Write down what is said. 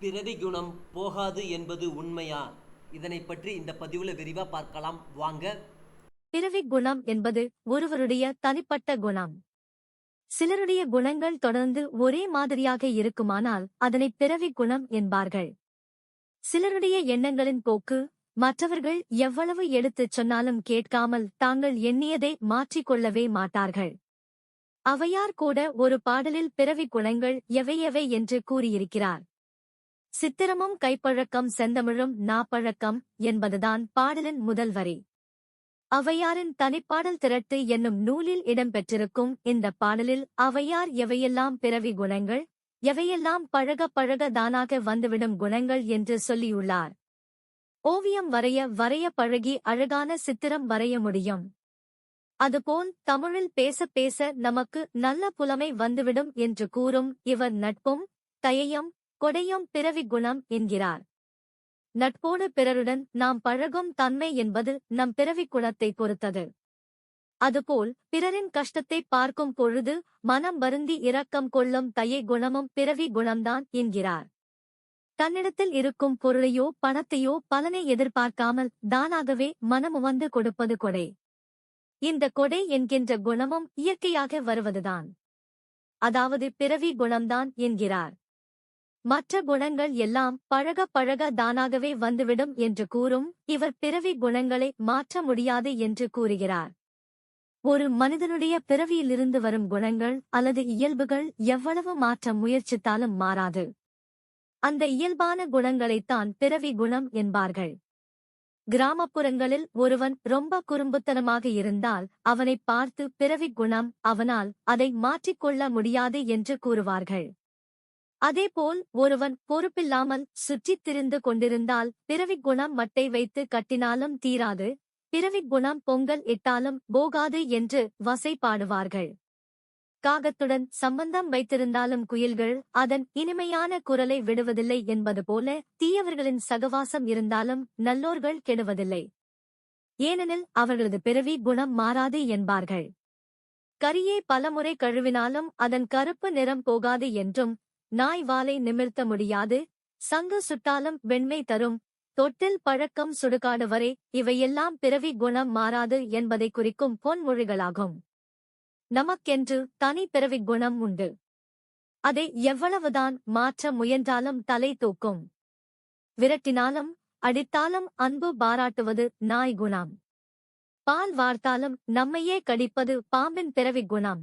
பிறவி குணம் போகாது என்பது உண்மையா? இதனை பற்றி இந்த பதிவுல விரிவா பார்க்கலாம். வாங்க. பிறவி குணம் என்பது ஒருவருடைய தனிப்பட்ட குணம். சிலருடைய குணங்கள் தொடர்ந்து ஒரே மாதிரியாக இருக்குமானால் அதனை பிறவி குணம் என்பார்கள். சிலருடைய எண்ணங்களின் போக்கு மற்றவர்கள் எவ்வளவு எடுத்துச் சொன்னாலும் கேட்காமல் தாங்கள் எண்ணியதை மாற்றிக்கொள்ளவே மாட்டார்கள். அவையார் கூட ஒரு பாடலில் பிறவி குணங்கள் எவையவை என்று கூறியிருக்கிறார். சித்திரமும் கைப்பழக்கம் செந்தமிழும் நாப்பழக்கம் என்பதுதான் பாடலின் முதல் வரி. அவையாரின் தனிப்பாடல் திரட்டு என்னும் நூலில் இடம்பெற்றிருக்கும் இந்த பாடலில் அவையார் எவையெல்லாம் பிறவி குணங்கள் எவையெல்லாம் பழக பழக தானாக வந்துவிடும் குணங்கள் என்று சொல்லியுள்ளார். ஓவியம் வரைய வரைய பழகி அழகான சித்திரம் வரைய முடியும். அதுபோல் தமிழில் பேச பேச நமக்கு நல்ல புலமை வந்துவிடும் என்று கூறும் இவர் நட்பும் தயையும் கொடையும் பிறவி குணம் என்கிறார். நட்போடு பிறருடன் நாம் பழகும் தன்மை என்பது நம் பிறவிக் குணத்தை பொறுத்தது. அதுபோல் பிறரின் கஷ்டத்தை பார்க்கும் பொழுது மனம் வருந்தி இரக்கம் கொள்ளும் தயை குணமும் பிறவி குணம்தான் என்கிறார். தன்னிடத்தில் இருக்கும் பொருளையோ பணத்தையோ பலனை எதிர்பார்க்காமல் தானாகவே மனமுவந்து கொடுப்பது கொடை. இந்த கொடை என்கின்ற குணமும் இயற்கையாக வருவதுதான். அதாவது பிறவி குணம்தான் என்கிறார். மற்ற குணங்கள் எல்லாம் பழக பழக தானாகவே வந்துவிடும் என்று கூறும் இவர் பிறவி குணங்களை மாற்ற முடியாது என்று கூறுகிறார். ஒரு மனிதனுடைய பிறவியிலிருந்து வரும் குணங்கள் அல்லது இயல்புகள் எவ்வளவு மாற்ற முயற்சித்தாலும் மாறாது. அந்த இயல்பான குணங்களைத்தான் பிறவி குணம் என்பார்கள். கிராமப்புறங்களில் ஒருவன் ரொம்ப குறும்புத்தனமாக இருந்தால் அவனை பார்த்து பிறவி குணம் அவனால் அதை மாற்றிக்கொள்ள முடியாது என்று கூறுவார்கள். அதேபோல் ஒருவன் பொறுப்பில்லாமல் சுற்றித் திரிந்து கொண்டிருந்தால் பிறவிக் குணம் மட்டை வைத்து கட்டினாலும் தீராது. பிறவிக் குணம் பொங்கல் இட்டாலும் போகாது என்று வசை பாடுவார்கள் காகத்துடன் சம்பந்தம் வைத்திருந்தாலும் குயில்கள் அதன் இனிமையான குரலை விடுவதில்லை என்பது போல தீயவர்களின் சகவாசம் இருந்தாலும் நல்லோர்கள் கெடுவதில்லை. ஏனெனில் அவர்களது பிறவி குணம் மாறாது என்பார்கள். கரியை பலமுறை கழுவினாலும் அதன் கருப்பு நிறம் போகாது என்றும் நாய் வாலை நிமிர்த்த முடியாது. சங்கு சுட்டாலும் வெண்மை தரும். தொட்டில் பழக்கம் சுடுகாடு வரை இவையெல்லாம் பிறவி குணம் மாறாது என்பதை குறிக்கும் பொன்மொழிகளாகும். நமக்கென்று தனி பிறவி குணம் உண்டு. அதை எவ்வளவுதான் மாற்ற முயன்றாலும் தலை தூக்கும். விரட்டினாலும் அடித்தாலும் அன்பு பாராட்டுவது நாய் குணம். பால் வார்த்தாலும் நம்மையே கடிப்பது பாம்பின் பிறவி குணம்.